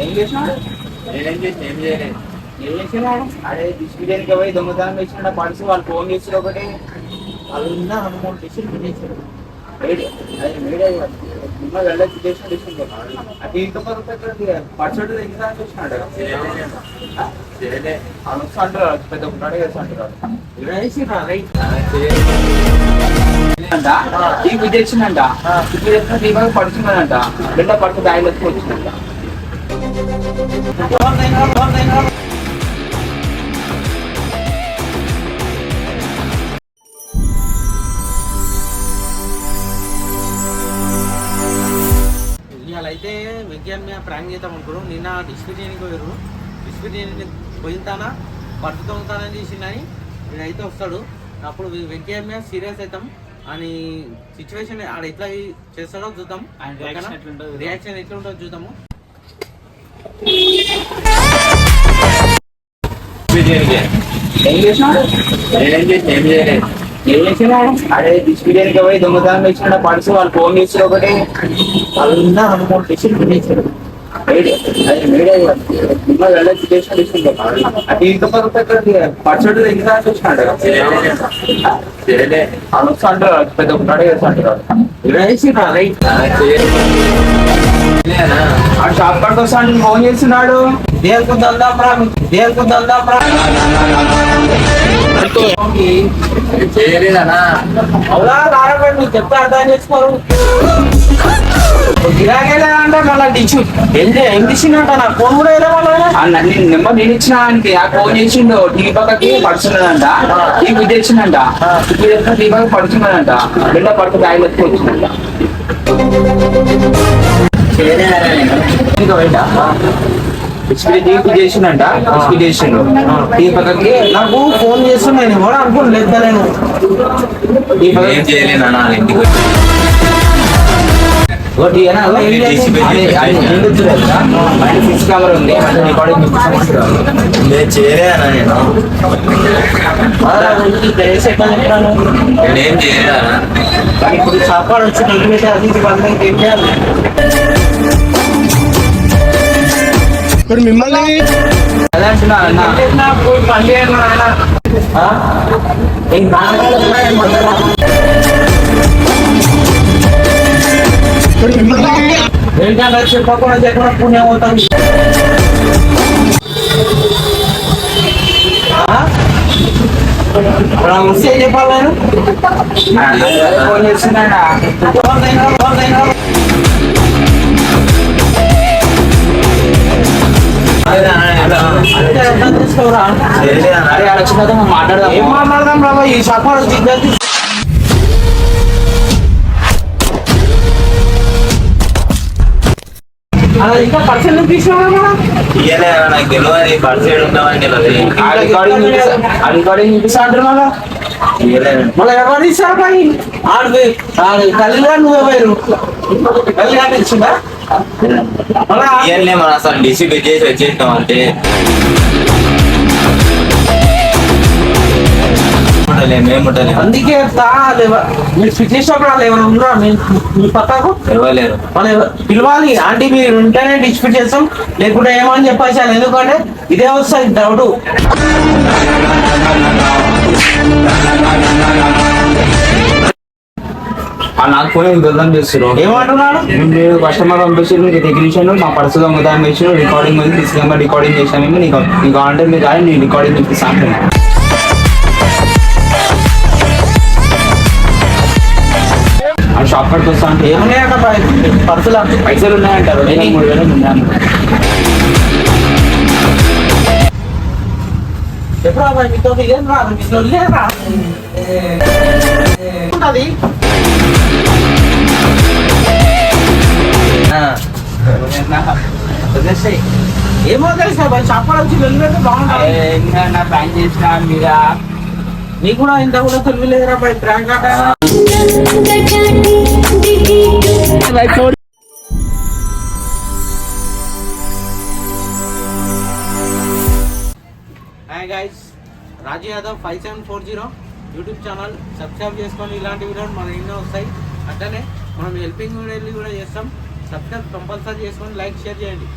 ఏం చేసినాడు నేనేం చేసిన ఏం చేయలేదు ఏం పోయి దొంగతనం చేసిన పర్సు వాళ్ళు ఫోన్ చేసి ఒకటి. వాళ్ళు ఉన్న రెండు మూడు డిషులు తినేసారు వేడి అది వేడి నిన్న వెళ్ళి చేసిన డిషులు అది ఇంత పర్సు దగ్గర చూసినాడు చేయలే. అనొచ్చు అంటారు పెద్ద ఉన్నాడు కదా అంటారు అంట ఈ విజయించిందంట ఇప్పుడు ఎక్కడ దీపాలు పడుతున్నదంట రెండో పడుతు బ్యాగ్ వచ్చి వచ్చిందంట. అయితే వెంకయ్య మీద ప్రాంక్ చేద్దాం అనుకున్నాం. నిన్న డిస్పిటేనికి పోయారు. డిస్పిటేనికి పోయిన తానా పట్టు దొంగతనం చేసిందని వీడైతే వస్తాడు. అప్పుడు వెంకయ్య మీద సీరియస్ అవుతాం అని సిచ్యువేషన్ ఆడ ఎట్లా చేస్తాడో చూద్దాం. రియాక్షన్ ఎట్లుంటుందో చూద్దాము. ఏం చేసినాడు? నేనేం పోయి దొంగతనం వాళ్ళు ఫోన్ చేసి ఒకటి. వాళ్ళు ఉన్న పచ్చడి మూడు డిషులు తినేసారు అనొచ్చు అంటారు పెద్ద ఉన్నాడు అంటారు ఆ షాప్ కాడికి వస్తాను ఫోన్ చేస్తున్నాడు దేనికి దందా రా దేనికి దందా రా చేయలేదనా అవునా నువ్వు చెప్తే అర్థం చేసుకోరు గిరాకేలేదంటే మళ్ళీ డిచ్ ఏంటి ఏం తీసిందంట నా ఫోన్ కూడా వేరే వాళ్ళ నేను నెంబర్ నేను ఇచ్చిన ఆయనకి. ఆ ఫోన్ చేసిండు టీ పక్కకి పడుతున్నదంట టీ బుద్ధి ఇచ్చిందంట ఇప్పుడు ఎక్కడ టీ పక్క పడుతున్నదంట రెండో పడుతు బ్యాగ్ వచ్చి వచ్చిందంట ఇంకా బయట చేసిండంట చేసిండు టీ పక్కకి నాకు ఫోన్ చేస్తున్నా నేను కూడా అనుకోను లేదలేను టీ ఏం పక్కకి చేయలేనా ఇంటికి? నేను చేయలేదనా ఇప్పుడు చెప్పాడు వచ్చి కలిపి అది వాళ్ళకి ఏం చేయాలి అదే అంటున్నా అన్న. ఏంటంటే చెప్పకుండా చెప్పకుండా పుణ్యం అవుతాం వస్తే చెప్పాలి నేను ఫోన్ చేస్తున్నాడా? ఆడ వచ్చిన తర్వాత మనం మాట్లాడదాం ఏం మాట్లాడదాం రాబా ఈ చెప్పాడు దిగ్గది ఇంకా పర్సెంట్ తీసుకున్నా మనం ఇయ్యలేదనా నాకు తెలియదు రికార్డింగ్ రికార్డింగ్ చూపిస్తా. అంటారు మళ్ళా. మళ్ళీ ఎవరు ఇస్తారు పని ఆడు ఆడు కళ్యాణ నువ్వే పోయారు ఇచ్చిందా ఇయ్యలే మనం అసలు డిసిప్లిన్ చేసి వచ్చేసినాం అంటే. ఉండలేం మేము ఉండలేం. అందుకే తా లేవ- మీరు ఫిట్ చేసినప్పుడు వాళ్ళు ఎవరు ఉన్నారా మీ పక్కకు? ఇవ్వలేరు మనం పిలవాలి ఆంటీ మీరు ఉంటేనే డిస్ప్యూట్ చేస్తాం లేకుంటే ఏమని చెప్పేసాను ఎందుకంటే ఇదే వస్తుంది డౌట్. నాకు ఫోన్ దొంగతనం చేస్తున్నావు ఏమంటున్నాడు? మీరు కస్టమర్ పంపించారు మీకు టెక్నీషియన్ మా పర్సు దొంగతనం చేసిన రికార్డింగ్ తీసుకెళ్ళి రికార్డింగ్ చేశాను నీకు నీకు కావాలంటే మీరు కానీ నేను రికార్డింగ్ చూపిస్తాను. కాడికి వస్తా అంటే ఏమన్నా ఏమున్నాయట పర్సుల పైసలు ఉన్నాయంటారు. ఎన్ని? మూడు వేలు ఉన్నాను. ఎప్పుడు అబ్బాయి మీతో? ఇదేం రాదు మీతో లేరా? ఉంటది ఏమో తెలుసా బాయ్? చెప్పడం వచ్చి వెళ్ళినట్టు బాగుంటుంది నా బ్యాంక్ చేసిన మీద నీకు కూడా ఇంత కూడా తెలియలేదురా బాయ్. ప్రాంక్ ఆట. Hi guys Raju Yadav five seven four zero YouTube channel subscribe చేసుకొని ఇలాంటి వీడియోలు మన ఎన్నో వస్తాయి. అట్లనే మనం హెల్పింగ్ వీడియోలు కూడా చేస్తాం. సబ్స్క్రైబ్ కంపల్సరీ చేసుకొని లైక్ షేర్ చేయండి.